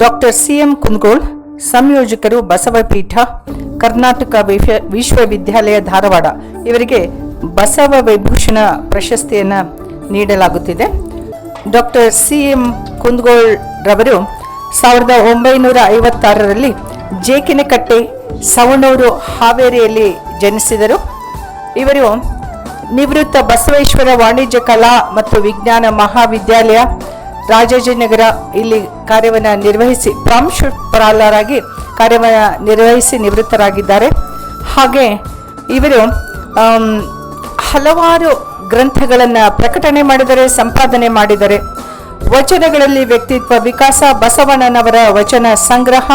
Doctor C M Kundgol, ಸಂಯೋಜಕರು ಬಸವಪೀಠ, ಕರ್ನಾಟಕ ವಿಶ್ವ- ವಿಶ್ವವಿದ್ಯಾಲಯ ಧಾರವಾಡ ಇವರಿಗೆ ಬಸವ ವಿಭೂಷಣ ಪ್ರಶಸ್ತಿಯನ್ನು ನೀಡಲಾಗುತ್ತಿದೆ. ಡಾಕ್ಟರ್ ಸಿ ಎಂ ಕುಂದಗೋಳ್ ರವರು ಸಾವಿರದ ಒಂಬೈನೂರ ಐವತ್ತಾರರಲ್ಲಿ ಜೇಕಿನಕಟ್ಟೆ, ಸವಣೂರು ಹಾವೇರಿಯಲ್ಲಿ ಜನಿಸಿದರು. ಇವರು ನಿವೃತ್ತ ಬಸವೇಶ್ವರ ವಾಣಿಜ್ಯ ಕಲಾ ಮತ್ತು ವಿಜ್ಞಾನ ಮಹಾವಿದ್ಯಾಲಯ ರಾಜಾಜಿನಗರ ಇಲ್ಲಿ ಕಾರ್ಯವನ್ನು ನಿರ್ವಹಿಸಿ ಪ್ರಾಂಶುಪಾಲರಾಗಿ ಕಾರ್ಯವನ್ನು ನಿರ್ವಹಿಸಿ ನಿವೃತ್ತರಾಗಿದ್ದಾರೆ. ಹಾಗೆ ಇವರು ಹಲವಾರು ಗ್ರಂಥಗಳನ್ನು ಪ್ರಕಟಣೆ ಮಾಡಿದರೆ, ಸಂಪಾದನೆ ಮಾಡಿದರೆ. ವಚನಗಳಲ್ಲಿ ವ್ಯಕ್ತಿತ್ವ, ವಿಕಾಸ, ಬಸವಣ್ಣನವರ ವಚನ ಸಂಗ್ರಹ,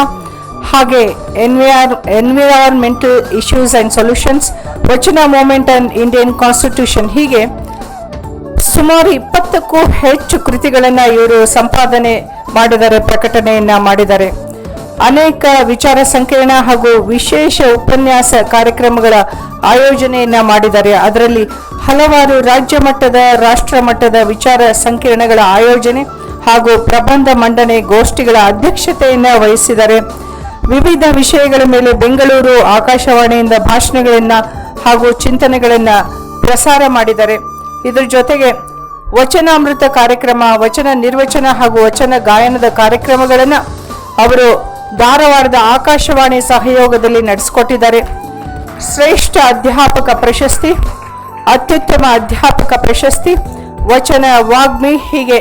ಹಾಗೆ NVR environmental issues and solutions, ವಚನ ಮೂಮೆಂಟ್ ಆ್ಯಂಡ್ ಇಂಡಿಯನ್ ಕಾನ್ಸ್ಟಿಟ್ಯೂಷನ್ ಹೀಗೆ ಸುಮಾರು ಇಪ್ಪತ್ತಕ್ಕೂ ಹೆಚ್ಚು ಕೃತಿಗಳನ್ನು ಇವರು ಸಂಪಾದನೆ ಮಾಡಿದರೆ, ಪ್ರಕಟಣೆಯನ್ನ ಮಾಡಿದ್ದಾರೆ ಅನೇಕ ವಿಚಾರ ಸಂಕಿರಣ ಹಾಗೂ ವಿಶೇಷ ಉಪನ್ಯಾಸ ಕಾರ್ಯಕ್ರಮಗಳ ಆಯೋಜನೆಯನ್ನ ಮಾಡಿದ್ದಾರೆ ಅದರಲ್ಲಿ ಹಲವಾರು ರಾಜ್ಯ ಮಟ್ಟದ, ರಾಷ್ಟ್ರ ಮಟ್ಟದ ವಿಚಾರ ಸಂಕಿರಣಗಳ ಆಯೋಜನೆ ಹಾಗೂ ಪ್ರಬಂಧ ಮಂಡನೆ ಗೋಷ್ಠಿಗಳ ಅಧ್ಯಕ್ಷತೆಯನ್ನು ವಹಿಸಿದ್ದಾರೆ ವಿವಿಧ ವಿಷಯಗಳ ಮೇಲೆ ಬೆಂಗಳೂರು ಆಕಾಶವಾಣಿಯಿಂದ ಭಾಷಣಗಳನ್ನ ಹಾಗೂ ಚಿಂತನೆಗಳನ್ನ ಪ್ರಸಾರ ಮಾಡಿದ್ದಾರೆ ಇದರ ಜೊತೆಗೆ ವಚನ ಅಮೃತ ಕಾರ್ಯಕ್ರಮ, ವಚನ ನಿರ್ವಚನ ಹಾಗೂ ವಚನ ಗಾಯನದ ಕಾರ್ಯಕ್ರಮಗಳನ್ನು ಅವರು ಧಾರವಾಡದ ಆಕಾಶವಾಣಿ ಸಹಯೋಗದಲ್ಲಿ ನಡೆಸಿಕೊಟ್ಟಿದ್ದಾರೆ. ಶ್ರೇಷ್ಠ ಅಧ್ಯಾಪಕ ಪ್ರಶಸ್ತಿ, ಅತ್ಯುತ್ತಮ ಅಧ್ಯಾಪಕ ಪ್ರಶಸ್ತಿ, ವಚನ ವಾಗ್ಮಿ ಹೀಗೆ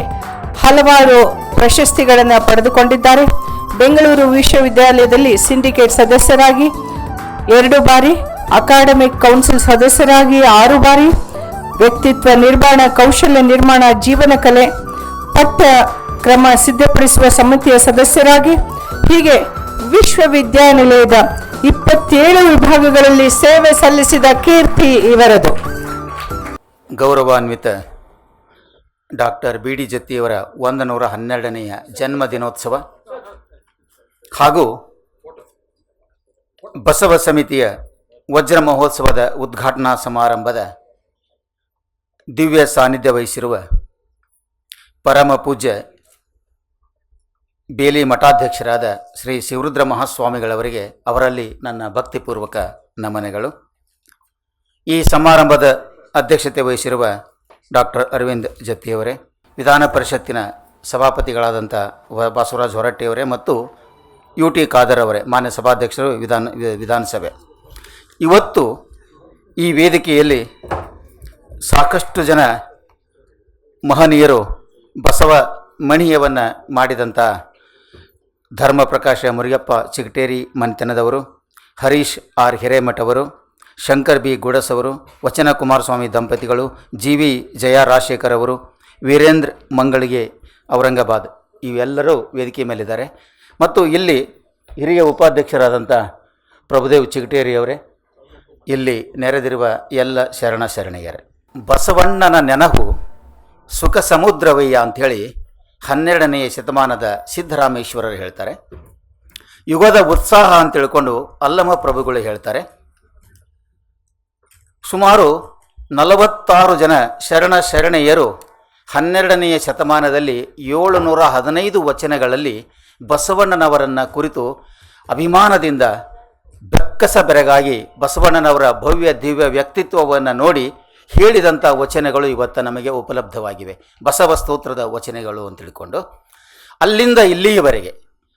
ಹಲವಾರು ಪ್ರಶಸ್ತಿಗಳನ್ನು ಪಡೆದುಕೊಂಡಿದ್ದಾರೆ. ಬೆಂಗಳೂರು ವಿಶ್ವವಿದ್ಯಾಲಯದಲ್ಲಿ ಸಿಂಡಿಕೇಟ್ ಸದಸ್ಯರಾಗಿ, ಎರಡು ಬಾರಿ ಅಕಾಡೆಮಿಕ್ ಕೌನ್ಸಿಲ್ ಸದಸ್ಯರಾಗಿ, ಆರು ಬಾರಿ ವ್ಯಕ್ತಿತ್ವ ನಿರ್ಮಾಣ, ಕೌಶಲ್ಯ ನಿರ್ಮಾಣ, ಜೀವನ ಕಲೆ, ಪಠ್ಯ ಕ್ರಮ ಸಿದ್ಧಪಡಿಸುವ ಸಮಿತಿಯ ಸದಸ್ಯರಾಗಿ ಹೀಗೆ ವಿಶ್ವವಿದ್ಯಾನಿಲಯದ ಇಪ್ಪತ್ತೇಳು ವಿಭಾಗಗಳಲ್ಲಿ ಸೇವೆ ಸಲ್ಲಿಸಿದ ಕೀರ್ತಿ ಇವರದು. ಗೌರವಾನ್ವಿತ ಡಾಕ್ಟರ್ ಬಿ ಡಿ ಜತ್ತಿಯವರ ಒಂದು ನೂರ ಹನ್ನೆರಡನೆಯ ಜನ್ಮ ದಿನೋತ್ಸವ ಹಾಗೂ ಬಸವ ಸಮಿತಿಯ ವಜ್ರ ಮಹೋತ್ಸವದ ಉದ್ಘಾಟನಾ ಸಮಾರಂಭದ ದಿವ್ಯ ಸಾನ್ನಿಧ್ಯ ವಹಿಸಿರುವ ಪರಮ ಪೂಜ್ಯ ಬೇಲಿ ಮಠಾಧ್ಯಕ್ಷರಾದ ಶ್ರೀ ಶಿವರುದ್ರ ಮಹಾಸ್ವಾಮಿಗಳವರಿಗೆ ಅವರಲ್ಲಿ ನನ್ನ ಭಕ್ತಿಪೂರ್ವಕ ನಮನೆಗಳು. ಈ ಸಮಾರಂಭದ ಅಧ್ಯಕ್ಷತೆ ವಹಿಸಿರುವ ಡಾಕ್ಟರ್ ಅರವಿಂದ್ ಜತ್ತಿಯವರೇ, ವಿಧಾನ ಪರಿಷತ್ತಿನ ಸಭಾಪತಿಗಳಾದಂಥ ಬಸವರಾಜ್ ಹೊರಟ್ಟಿಯವರೇ ಮತ್ತು ಯು ಟಿ ಖಾದರ್ ಅವರೇ, ಮಾನ್ಯ ಸಭಾಧ್ಯಕ್ಷರು ವಿಧಾನ ವಿಧಾನಸಭೆ. ಇವತ್ತು ಈ ವೇದಿಕೆಯಲ್ಲಿ ಸಾಕಷ್ಟು ಜನ ಮಹನೀಯರು ಬಸವ ಮಣಿಯವನ್ನು ಮಾಡಿದಂಥ ಧರ್ಮ ಪ್ರಕಾಶ ಮುರಿಯಪ್ಪ ಚಿಗಟೇರಿ ಮನೆತನದವರು ಹರೀಶ್ ಆರ್ ಹಿರೇಮಠವರು ಶಂಕರ್ ಬಿ ಗುಡಸ್ ಅವರು, ವಚನ ಕುಮಾರಸ್ವಾಮಿ ದಂಪತಿಗಳು, ಜಿ ವಿ ಜಯ ರಾಜಶೇಖರ್ ಅವರು, ವೀರೇಂದ್ರ ಮಂಗಳಿಗೆ ಔರಂಗಾಬಾದ್ ಇವೆಲ್ಲರೂ ವೇದಿಕೆ ಮೇಲಿದ್ದಾರೆ. ಮತ್ತು ಇಲ್ಲಿ ಹಿರಿಯ ಉಪಾಧ್ಯಕ್ಷರಾದಂಥ ಪ್ರಭುದೇವ್ ಚಿಗಟೇರಿಯವರೇ ಇಲ್ಲಿ ನೆರೆದಿರುವ ಎಲ್ಲ ಶರಣ ಶರಣೆಯರೇ ಬಸವಣ್ಣನ ನೆನಹು ಸುಖ ಸಮುದ್ರವಯ್ಯ ಅಂಥೇಳಿ ಹನ್ನೆರಡನೆಯ ಶತಮಾನದ ಸಿದ್ದರಾಮೇಶ್ವರರು ಹೇಳ್ತಾರೆ. ಯುಗದ ಉತ್ಸಾಹ ಅಂತ ತಿಳ್ಕೊಂಡು ಅಲ್ಲಮ ಪ್ರಭುಗಳು ಹೇಳ್ತಾರೆ. ಸುಮಾರು ನಲವತ್ತಾರು ಜನ ಶರಣ ಶರಣೆಯರು ಹನ್ನೆರಡನೆಯ ಶತಮಾನದಲ್ಲಿ ಏಳುನೂರ ಹದಿನೈದು ವಚನಗಳಲ್ಲಿ ಬಸವಣ್ಣನವರನ್ನು ಕುರಿತು ಅಭಿಮಾನದಿಂದ ಬೆಕ್ಕಸ ಬೆರಗಾಗಿ ಬಸವಣ್ಣನವರ ಭವ್ಯ ದಿವ್ಯ ವ್ಯಕ್ತಿತ್ವವನ್ನು ನೋಡಿ ಹೇಳಿದಂಥ ವಚನಗಳು ಇವತ್ತು ನಮಗೆ ಉಪಲಬ್ಧವಾಗಿವೆ. ಬಸವ ಸ್ತೋತ್ರದ ವಚನಗಳು ಅಂತ ತಿಳ್ಕೊಂಡು, ಅಲ್ಲಿಂದ ಇಲ್ಲಿಯವರೆಗೆ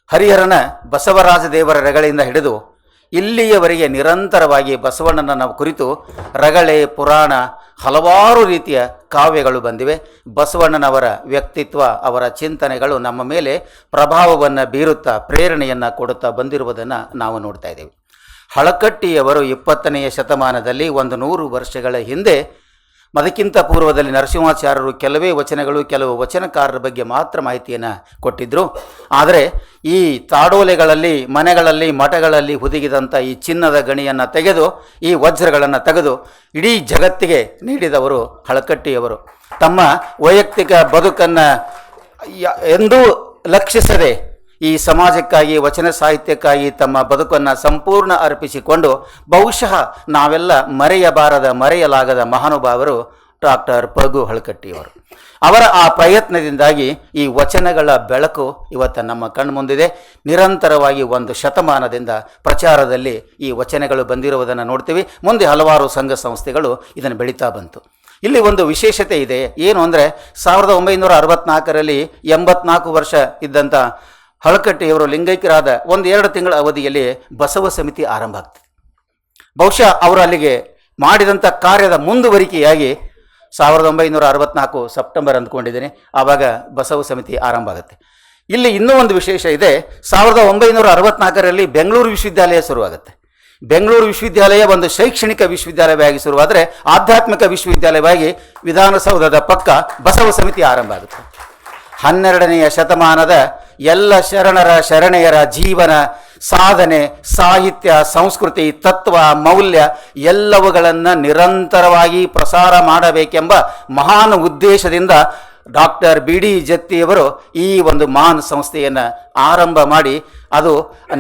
ಹರಿಹರನ ಬಸವರಾಜ ದೇವರ ರಗಳೆಯಿಂದ ಹಿಡಿದು ಇಲ್ಲಿಯವರೆಗೆ ನಿರಂತರವಾಗಿ ಬಸವಣ್ಣನ ನಾವು ಕುರಿತು ರಗಳೆ, ಪುರಾಣ ಹಲವಾರು ರೀತಿಯ ಕಾವ್ಯಗಳು ಬಂದಿವೆ. ಬಸವಣ್ಣನವರ ವ್ಯಕ್ತಿತ್ವ, ಅವರ ಚಿಂತನೆಗಳು ನಮ್ಮ ಮೇಲೆ ಪ್ರಭಾವವನ್ನು ಬೀರುತ್ತಾ, ಪ್ರೇರಣೆಯನ್ನು ಕೊಡುತ್ತಾ ಬಂದಿರುವುದನ್ನು ನಾವು ನೋಡ್ತಾ ಇದ್ದೇವೆ. ಹಳಕಟ್ಟಿಯವರು ಇಪ್ಪತ್ತನೆಯ ಶತಮಾನದಲ್ಲಿ ಒಂದು ನೂರು ವರ್ಷಗಳ ಹಿಂದೆ ಅದಕ್ಕಿಂತ ಪೂರ್ವದಲ್ಲಿ ನರಸಿಂಹಾಚಾರ್ಯರು ಕೆಲವೇ ವಚನಗಳು, ಕೆಲವು ವಚನಕಾರರ ಬಗ್ಗೆ ಮಾತ್ರ ಮಾಹಿತಿಯನ್ನು ಕೊಟ್ಟಿದ್ದರು ಆದರೆ ಈ ತಾಡೋಲೆಗಳಲ್ಲಿ, ಮನೆಗಳಲ್ಲಿ, ಮಠಗಳಲ್ಲಿ ಹುದುಗಿದಂಥ ಈ ಚಿನ್ನದ ಗಣಿಯನ್ನು ತೆಗೆದು, ಈ ವಜ್ರಗಳನ್ನು ತೆಗೆದು ಇಡೀ ಜಗತ್ತಿಗೆ ನೀಡಿದವರು ಹಳಕಟ್ಟಿಯವರು. ತಮ್ಮ ವೈಯಕ್ತಿಕ ಬದುಕನ್ನು ಎಂದೂ ಲಕ್ಷಿಸದೆ ಈ ಸಮಾಜಕ್ಕಾಗಿ, ವಚನ ಸಾಹಿತ್ಯಕ್ಕಾಗಿ ತಮ್ಮ ಬದುಕನ್ನು ಸಂಪೂರ್ಣ ಅರ್ಪಿಸಿಕೊಂಡು ಬಹುಶಃ ನಾವೆಲ್ಲ ಮರೆಯಬಾರದ, ಮರೆಯಲಾಗದ ಮಹಾನುಭಾವರು ಡಾಕ್ಟರ್ ಪಗು ಹಳಕಟ್ಟಿಯವರು. ಅವರ ಆ ಪ್ರಯತ್ನದಿಂದಾಗಿ ಈ ವಚನಗಳ ಬೆಳಕು ಇವತ್ತು ನಮ್ಮ ಕಣ್ಮುಂದಿದೆ. ನಿರಂತರವಾಗಿ ಒಂದು ಶತಮಾನದಿಂದ ಪ್ರಚಾರದಲ್ಲಿ ಈ ವಚನಗಳು ಬಂದಿರುವುದನ್ನು ನೋಡ್ತೀವಿ. ಮುಂದೆ ಹಲವಾರು ಸಂಘ ಸಂಸ್ಥೆಗಳು ಇದನ್ನು ಬೆಳೀತಾ ಬಂತು. ಇಲ್ಲಿ ಒಂದು ವಿಶೇಷತೆ ಇದೆ. ಏನು ಅಂದರೆ ಸಾವಿರದ ಒಂಬೈನೂರ ಅರವತ್ನಾಲ್ಕರಲ್ಲಿ ಎಂಬತ್ನಾಲ್ಕು ವರ್ಷ ಇದ್ದಂಥ ಹಳಕಟ್ಟಿಯವರು ಲಿಂಗೈಕ್ಯರಾದ ಒಂದು ಎರಡು ತಿಂಗಳ ಅವಧಿಯಲ್ಲಿ ಬಸವ ಸಮಿತಿ ಆರಂಭ ಆಗ್ತದೆ. ಬಹುಶಃ ಅವರು ಅಲ್ಲಿಗೆ ಮಾಡಿದಂಥ ಕಾರ್ಯದ ಮುಂದುವರಿಕೆಯಾಗಿ ಸಾವಿರದ ಒಂಬೈನೂರ ಅರವತ್ನಾಲ್ಕು ಸೆಪ್ಟೆಂಬರ್ ಅಂದ್ಕೊಂಡಿದ್ದೀನಿ. ಆವಾಗ ಬಸವ ಸಮಿತಿ ಆರಂಭ ಆಗುತ್ತೆ. ಇಲ್ಲಿ ಇನ್ನೂ ಒಂದು ವಿಶೇಷ ಇದೆ. ಸಾವಿರದ ಒಂಬೈನೂರ ಅರವತ್ನಾಲ್ಕರಲ್ಲಿ ಬೆಂಗಳೂರು ವಿಶ್ವವಿದ್ಯಾಲಯ ಶುರುವಾಗುತ್ತೆ. ಬೆಂಗಳೂರು ವಿಶ್ವವಿದ್ಯಾಲಯ ಒಂದು ಶೈಕ್ಷಣಿಕ ವಿಶ್ವವಿದ್ಯಾಲಯವಾಗಿ ಶುರುವಾದರೆ ಆಧ್ಯಾತ್ಮಿಕ ವಿಶ್ವವಿದ್ಯಾಲಯವಾಗಿ ವಿಧಾನಸೌಧದ ಪಕ್ಕ ಬಸವ ಸಮಿತಿ ಆರಂಭ ಆಗುತ್ತೆ. ಹನ್ನೆರಡನೆಯ ಶತಮಾನದ ಎಲ್ಲ ಶರಣರ ಶರಣೆಯರ ಜೀವನ, ಸಾಧನೆ, ಸಾಹಿತ್ಯ, ಸಂಸ್ಕೃತಿ, ತತ್ವ, ಮೌಲ್ಯ ಎಲ್ಲವುಗಳನ್ನು ನಿರಂತರವಾಗಿ ಪ್ರಸಾರ ಮಾಡಬೇಕೆಂಬ ಮಹಾನ್ ಉದ್ದೇಶದಿಂದ ಡಾಕ್ಟರ್ ಬಿ ಡಿ ಜತ್ತಿಯವರು ಈ ಒಂದು ಮಹಾನ್ ಸಂಸ್ಥೆಯನ್ನು ಆರಂಭ ಮಾಡಿ, ಅದು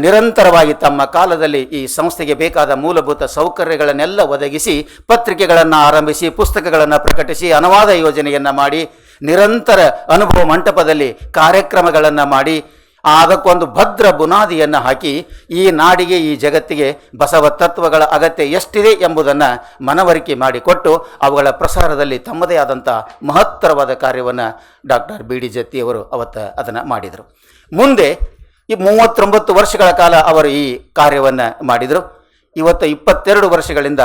ನಿರಂತರವಾಗಿ ತಮ್ಮ ಕಾಲದಲ್ಲಿ ಈ ಸಂಸ್ಥೆಗೆ ಬೇಕಾದ ಮೂಲಭೂತ ಸೌಕರ್ಯಗಳನ್ನೆಲ್ಲ ಒದಗಿಸಿ, ಪತ್ರಿಕೆಗಳನ್ನು ಆರಂಭಿಸಿ, ಪುಸ್ತಕಗಳನ್ನು ಪ್ರಕಟಿಸಿ, ಅನುವಾದ ಯೋಜನೆಯನ್ನು ಮಾಡಿ ನಿರಂತರ ಅನುಭವ ಮಂಟಪದಲ್ಲಿ ಕಾರ್ಯಕ್ರಮಗಳನ್ನು ಮಾಡಿ, ಅದಕ್ಕೊಂದು ಭದ್ರ ಬುನಾದಿಯನ್ನು ಹಾಕಿ, ಈ ನಾಡಿಗೆ, ಈ ಜಗತ್ತಿಗೆ ಬಸವ ತತ್ವಗಳ ಅಗತ್ಯ ಎಷ್ಟಿದೆ ಎಂಬುದನ್ನು ಮನವರಿಕೆ ಮಾಡಿಕೊಟ್ಟು, ಅವುಗಳ ಪ್ರಸಾರದಲ್ಲಿ ತಮ್ಮದೇ ಆದಂಥ ಮಹತ್ತರವಾದ ಕಾರ್ಯವನ್ನು ಡಾಕ್ಟರ್ ಬಿ ಡಿ ಜತ್ತಿಯವರು ಅವತ್ತು ಅದನ್ನು ಮಾಡಿದರು. ಮುಂದೆ ಈ ಮೂವತ್ತೊಂಬತ್ತು ವರ್ಷಗಳ ಕಾಲ ಅವರು ಈ ಕಾರ್ಯವನ್ನು ಮಾಡಿದರು. ಇವತ್ತು ಇಪ್ಪತ್ತೆರಡು ವರ್ಷಗಳಿಂದ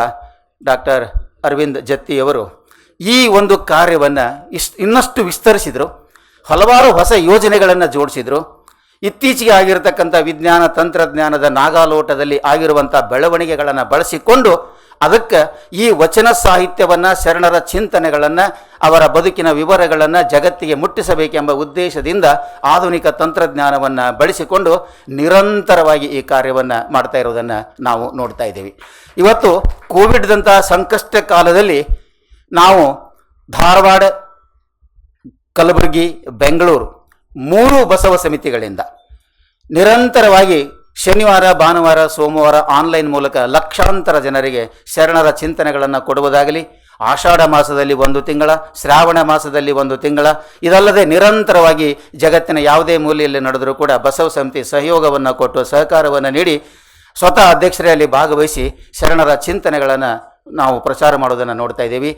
ಡಾಕ್ಟರ್ ಅರವಿಂದ್ ಜತ್ತಿಯವರು ಈ ಒಂದು ಕಾರ್ಯವನ್ನು ಇಷ್ಟು ಇನ್ನಷ್ಟು ವಿಸ್ತರಿಸಿದರು, ಹಲವಾರು ಹೊಸ ಯೋಜನೆಗಳನ್ನು ಜೋಡಿಸಿದರು. ಇತ್ತೀಚೆಗೆ ಆಗಿರತಕ್ಕಂಥ ವಿಜ್ಞಾನ ತಂತ್ರಜ್ಞಾನದ ನಾಗಾಲೋಟದಲ್ಲಿ ಆಗಿರುವಂಥ ಬೆಳವಣಿಗೆಗಳನ್ನು ಬಳಸಿಕೊಂಡು ಅದಕ್ಕೆ ಈ ವಚನ ಸಾಹಿತ್ಯವನ್ನು, ಶರಣರ ಚಿಂತನೆಗಳನ್ನು, ಅವರ ಬದುಕಿನ ವಿವರಗಳನ್ನು ಜಗತ್ತಿಗೆ ಮುಟ್ಟಿಸಬೇಕೆಂಬ ಉದ್ದೇಶದಿಂದ ಆಧುನಿಕ ತಂತ್ರಜ್ಞಾನವನ್ನು ಬಳಸಿಕೊಂಡು ನಿರಂತರವಾಗಿ ಈ ಕಾರ್ಯವನ್ನು ಮಾಡ್ತಾ ಇರೋದನ್ನು ನಾವು ನೋಡ್ತಾ ಇದ್ದೀವಿ. ಇವತ್ತು ಕೋವಿಡ್ದಂಥ ಸಂಕಷ್ಟ ಕಾಲದಲ್ಲಿ ನಾವು ಧಾರವಾಡ, ಕಲಬುರಗಿ, ಬೆಂಗಳೂರು ಮೂರು ಬಸವ ಸಮಿತಿಗಳಿಂದ ನಿರಂತರವಾಗಿ ಶನಿವಾರ, ಭಾನುವಾರ, ಸೋಮವಾರ ಆನ್ಲೈನ್ ಮೂಲಕ ಲಕ್ಷಾಂತರ ಜನರಿಗೆ ಶರಣರ ಚಿಂತನೆಗಳನ್ನು ಕೊಡುವುದಾಗಲಿ, ಆಷಾಢ ಮಾಸದಲ್ಲಿ ಒಂದು ತಿಂಗಳ, ಶ್ರಾವಣ ಮಾಸದಲ್ಲಿ ಒಂದು ತಿಂಗಳ, ಇದಲ್ಲದೆ ನಿರಂತರವಾಗಿ ಜಗತ್ತಿನ ಯಾವುದೇ ಮೂಲೆಯಲ್ಲಿ ನಡೆದರೂ ಕೂಡ ಬಸವ ಸಮಿತಿ ಸಹಯೋಗವನ್ನು ಕೊಟ್ಟು ಸಹಕಾರವನ್ನು ನೀಡಿ ಸ್ವತಃ ಅಧ್ಯಕ್ಷರೇ ಅಲ್ಲಿ ಭಾಗವಹಿಸಿ ಶರಣರ ಚಿಂತನೆಗಳನ್ನು ನಾವು ಪ್ರಚಾರ ಮಾಡೋದನ್ನು ನೋಡ್ತಾ ಇದ್ದೀವಿ.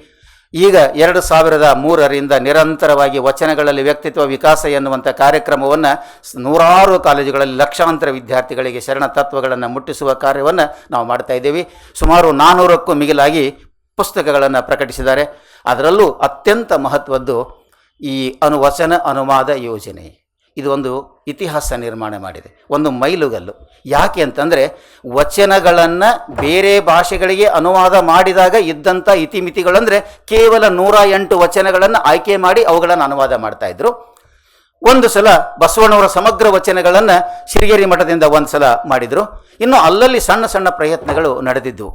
ಈಗ ಎರಡು ಸಾವಿರದ ಮೂರರಿಂದ ನಿರಂತರವಾಗಿ ವಚನಗಳಲ್ಲಿ ವ್ಯಕ್ತಿತ್ವ ವಿಕಾಸ ಎನ್ನುವಂಥ ಕಾರ್ಯಕ್ರಮವನ್ನು ನೂರಾರು ಕಾಲೇಜುಗಳಲ್ಲಿ ಲಕ್ಷಾಂತರ ವಿದ್ಯಾರ್ಥಿಗಳಿಗೆ ಶರಣ ತತ್ವಗಳನ್ನು ಮುಟ್ಟಿಸುವ ಕಾರ್ಯವನ್ನು ನಾವು ಮಾಡ್ತಾ ಇದ್ದೀವಿ. ಸುಮಾರು ನಾನ್ನೂರಕ್ಕೂ ಮಿಗಿಲಾಗಿ ಪುಸ್ತಕಗಳನ್ನು ಪ್ರಕಟಿಸಿದ್ದಾರೆ. ಅದರಲ್ಲೂ ಅತ್ಯಂತ ಮಹತ್ವದ್ದು ಈ ಅನುವಚನ ಅನುವಾದ ಯೋಜನೆ. ಇದು ಒಂದು ಇತಿಹಾಸ ನಿರ್ಮಾಣ ಮಾಡಿದೆ. ಒಂದು ಮೈಲುಗಲ್ಲು. ಯಾಕೆ ಅಂತಂದರೆ ವಚನಗಳನ್ನು ಬೇರೆ ಭಾಷೆಗಳಿಗೆ ಅನುವಾದ ಮಾಡಿದಾಗ ಇದ್ದಂಥ ಇತಿಮಿತಿಗಳಂದರೆ ಕೇವಲ ನೂರ ಎಂಟು ವಚನಗಳನ್ನು ಆಯ್ಕೆ ಮಾಡಿ ಅವುಗಳನ್ನು ಅನುವಾದ ಮಾಡ್ತಾ ಇದ್ರು. ಒಂದು ಸಲ ಬಸವಣ್ಣವರ ಸಮಗ್ರ ವಚನಗಳನ್ನು ಸಿರಿಗೆರಿ ಮಠದಿಂದ ಒಂದು ಸಲ ಮಾಡಿದರು. ಇನ್ನು ಅಲ್ಲಲ್ಲಿ ಸಣ್ಣ ಸಣ್ಣ ಪ್ರಯತ್ನಗಳು ನಡೆದಿದ್ದವು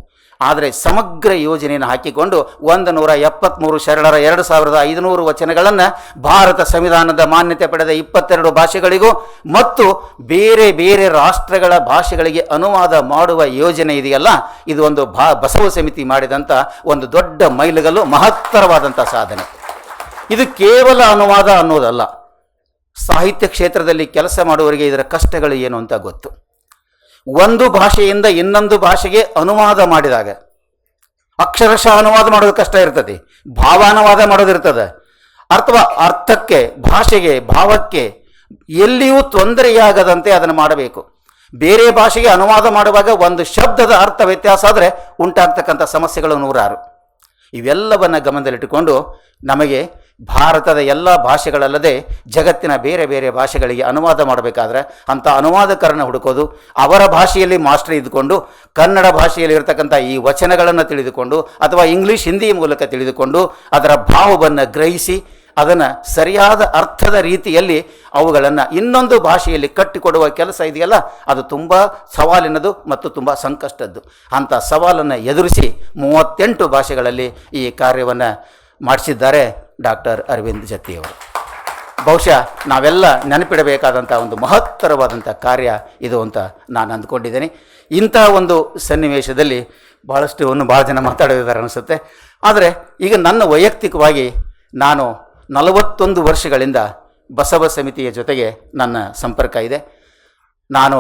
ಆದರೆ ಸಮಗ್ರ ಯೋಜನೆಯನ್ನು ಹಾಕಿಕೊಂಡು ಒಂದು ನೂರ ಎಪ್ಪತ್ತ್ಮೂರು ಶರಣರ ಎರಡು ಸಾವಿರದ ಐದುನೂರು ವಚನಗಳನ್ನು ಭಾರತ ಸಂವಿಧಾನದ ಮಾನ್ಯತೆ ಪಡೆದ ಇಪ್ಪತ್ತೆರಡು ಭಾಷೆಗಳಿಗೂ ಮತ್ತು ಬೇರೆ ಬೇರೆ ರಾಷ್ಟ್ರಗಳ ಭಾಷೆಗಳಿಗೆ ಅನುವಾದ ಮಾಡುವ ಯೋಜನೆ ಇದೆಯಲ್ಲ, ಇದು ಒಂದು ಭಾ, ಬಸವ ಸಮಿತಿ ಮಾಡಿದಂಥ ಒಂದು ದೊಡ್ಡ ಮೈಲುಗಲ್ಲು ಮಹತ್ತರವಾದಂಥ ಸಾಧನೆ. ಇದು ಕೇವಲ ಅನುವಾದ ಅನ್ನೋದಲ್ಲ, ಸಾಹಿತ್ಯ ಕ್ಷೇತ್ರದಲ್ಲಿ ಕೆಲಸ ಮಾಡುವವರಿಗೆ ಇದರ ಕಷ್ಟಗಳು ಏನು ಅಂತ ಗೊತ್ತು. ಒಂದು ಭಾಷೆಯಿಂದ ಇನ್ನೊಂದು ಭಾಷೆಗೆ ಅನುವಾದ ಮಾಡಿದಾಗ, ಅಕ್ಷರಶಃ ಅನುವಾದ ಮಾಡೋದು ಕಷ್ಟ ಇರ್ತದೆ, ಭಾವಾನುವಾದ ಮಾಡೋದಿರ್ತದೆ ಅಥವಾ ಅರ್ಥಕ್ಕೆ, ಭಾಷೆಗೆ, ಭಾವಕ್ಕೆ ಎಲ್ಲಿಯೂ ತೊಂದರೆಯಾಗದಂತೆ ಅದನ್ನು ಮಾಡಬೇಕು. ಬೇರೆ ಭಾಷೆಗೆ ಅನುವಾದ ಮಾಡುವಾಗ ಒಂದು ಶಬ್ದದ ಅರ್ಥ ವ್ಯತ್ಯಾಸ ಆದರೆ ಉಂಟಾಗ್ತಕ್ಕಂಥ ಸಮಸ್ಯೆಗಳು ನೂರಾರು. ಇವೆಲ್ಲವನ್ನು ಗಮನದಲ್ಲಿಟ್ಟುಕೊಂಡು ನಮಗೆ ಭಾರತದ ಎಲ್ಲ ಭಾಷೆಗಳಲ್ಲದೆ ಜಗತ್ತಿನ ಬೇರೆ ಬೇರೆ ಭಾಷೆಗಳಿಗೆ ಅನುವಾದ ಮಾಡಬೇಕಾದ್ರೆ ಅಂಥ ಅನುವಾದಕರನ್ನು ಹುಡುಕೋದು, ಅವರ ಭಾಷೆಯಲ್ಲಿ ಮಾಸ್ಟರ್ ಇದ್ದುಕೊಂಡು, ಕನ್ನಡ ಭಾಷೆಯಲ್ಲಿ ಇರತಕ್ಕಂಥ ಈ ವಚನಗಳನ್ನು ತಿಳಿದುಕೊಂಡು, ಅಥವಾ ಇಂಗ್ಲೀಷ್, ಹಿಂದಿ ಮೂಲಕ ತಿಳಿದುಕೊಂಡು ಅದರ ಭಾವವನ್ನು ಗ್ರಹಿಸಿ, ಅದನ್ನು ಸರಿಯಾದ ಅರ್ಥದ ರೀತಿಯಲ್ಲಿ ಅವುಗಳನ್ನು ಇನ್ನೊಂದು ಭಾಷೆಯಲ್ಲಿ ಕಟ್ಟಿಕೊಡುವ ಕೆಲಸ ಇದೆಯಲ್ಲ, ಅದು ತುಂಬ ಸವಾಲಿನದು ಮತ್ತು ತುಂಬ ಸಂಕಷ್ಟದ್ದು. ಅಂಥ ಸವಾಲನ್ನು ಎದುರಿಸಿ ಮೂವತ್ತೆಂಟು ಭಾಷೆಗಳಲ್ಲಿ ಈ ಕಾರ್ಯವನ್ನು ಮಾಡಿಸಿದ್ದಾರೆ. ಡಾಕ್ಟರ್ ಅರವಿಂದ್ ಜತ್ತಿಯವರು ಬಹುಶಃ ನಾವೆಲ್ಲ ನೆನಪಿಡಬೇಕಾದಂಥ ಒಂದು ಮಹತ್ತರವಾದಂಥ ಕಾರ್ಯ ಇದು ಅಂತ ನಾನು ಅಂದ್ಕೊಂಡಿದ್ದೇನೆ. ಇಂತಹ ಒಂದು ಸನ್ನಿವೇಶದಲ್ಲಿ ಭಾಳಷ್ಟು ಒಂದು ಭಾಳ ಜನ ಮಾತಾಡಿದ್ದಾರೆ ಅನಿಸುತ್ತೆ. ಆದರೆ ಈಗ ನನ್ನ ವೈಯಕ್ತಿಕವಾಗಿ ನಾನು ನಲವತ್ತೊಂದು ವರ್ಷಗಳಿಂದ ಬಸವ ಸಮಿತಿಯ ಜೊತೆಗೆ ನನ್ನ ಸಂಪರ್ಕ ಇದೆ. ನಾನು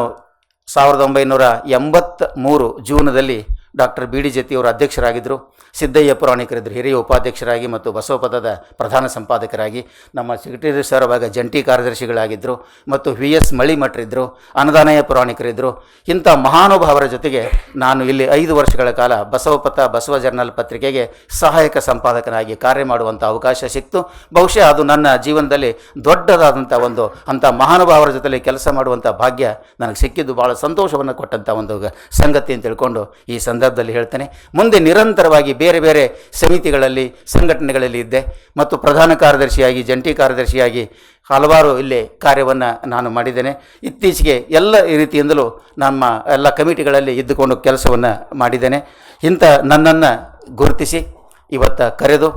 ಸಾವಿರದ ಒಂಬೈನೂರ ಎಂಬತ್ತ ಮೂರು ಜೂನದಲ್ಲಿ ಡಾಕ್ಟರ್ ಬಿ ಡಿ ಜತಿಯವರು ಅಧ್ಯಕ್ಷರಾಗಿದ್ದರು. ಸಿದ್ದಯ್ಯ ಪುರಾಣಿಕರಿದ್ದರು. ಹಿರಿಯ ಉಪಾಧ್ಯಕ್ಷರಾಗಿ ಮತ್ತು ಬಸವಪದದ ಪ್ರಧಾನ ಸಂಪಾದಕರಾಗಿ ನಮ್ಮ ಸೆಕ್ರೆಟರಿ ಸರ್ ಅವಾಗ ಜಂಟಿ ಕಾರ್ಯದರ್ಶಿಗಳಾಗಿದ್ದರು. ಮತ್ತು ವಿ ಎಸ್ ಮಳಿಮಠರಿದ್ದರು. ಅನದಾನಯ್ಯ ಪುರಾಣಿಕರಿದ್ದರು. ಇಂಥ ಮಹಾನುಭಾವರ ಜೊತೆಗೆ ನಾನು ಇಲ್ಲಿ ಐದು ವರ್ಷಗಳ ಕಾಲ ಬಸವಪಥ ಬಸವ ಜರ್ನಲ್ ಪತ್ರಿಕೆಗೆ ಸಹಾಯಕ ಸಂಪಾದಕನಾಗಿ ಕಾರ್ಯ ಮಾಡುವಂಥ ಅವಕಾಶ ಸಿಕ್ತು. ಬಹುಶಃ ಅದು ನನ್ನ ಜೀವನದಲ್ಲಿ ದೊಡ್ಡದಾದಂಥ ಒಂದು ಅಂಥ ಮಹಾನುಭಾವರ ಜೊತೆಯಲ್ಲಿ ಕೆಲಸ ಮಾಡುವಂಥ ಭಾಗ್ಯ ನನಗೆ ಸಿಕ್ಕಿದ್ದು. ಭಾಳ ಸಂತೋಷವನ್ನು ಕೊಟ್ಟಂಥ ಒಂದು ಸಂಗತಿ ಅಂತ ತಿಳ್ಕೊಂಡು ಈ ಸಂದರ್ಭದಲ್ಲಿ ಹೇಳ್ತೇನೆ, ಮುಂದೆ ನಿರಂತರವಾಗಿ ಬೇರೆ ಬೇರೆ ಸಮಿತಿಗಳಲ್ಲಿ, ಸಂಘಟನೆಗಳಲ್ಲಿ ಇದ್ದೆ. ಮತ್ತು ಪ್ರಧಾನ ಕಾರ್ಯದರ್ಶಿಯಾಗಿ, ಜಂಟಿ ಕಾರ್ಯದರ್ಶಿಯಾಗಿ ಹಲವಾರು ಇಲ್ಲಿ ಕಾರ್ಯವನ್ನು ನಾನು ಮಾಡಿದ್ದೇನೆ. ಇತ್ತೀಚೆಗೆ ಎಲ್ಲ ರೀತಿಯಿಂದಲೂ ನಮ್ಮ ಎಲ್ಲ ಕಮಿಟಿಗಳಲ್ಲಿ ಇದ್ದುಕೊಂಡು ಕೆಲಸವನ್ನು ಮಾಡಿದ್ದೇನೆ. ಇಂಥ ನನ್ನನ್ನು ಗುರುತಿಸಿ, ಇವತ್ತು ಕರೆದು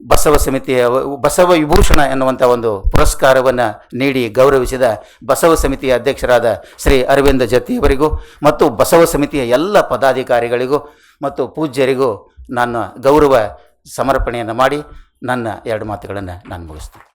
ಬಸವ ಸಮಿತಿಯ ಬಸವ ವಿಭೂಷಣ ಎನ್ನುವಂಥ ಒಂದು ಪುರಸ್ಕಾರವನ್ನು ನೀಡಿ ಗೌರವಿಸಿದ ಬಸವ ಸಮಿತಿಯ ಅಧ್ಯಕ್ಷರಾದ ಶ್ರೀ ಅರವಿಂದ ಜತ್ತಿಯವರಿಗೂ ಮತ್ತು ಬಸವ ಸಮಿತಿಯ ಎಲ್ಲ ಪದಾಧಿಕಾರಿಗಳಿಗೂ ಮತ್ತು ಪೂಜ್ಯರಿಗೂ ನನ್ನ ಗೌರವ ಸಮರ್ಪಣೆಯನ್ನು ಮಾಡಿ ನನ್ನ ಎರಡು ಮಾತುಗಳನ್ನು ನಾನು ಮುಗಿಸ್ತೇನೆ.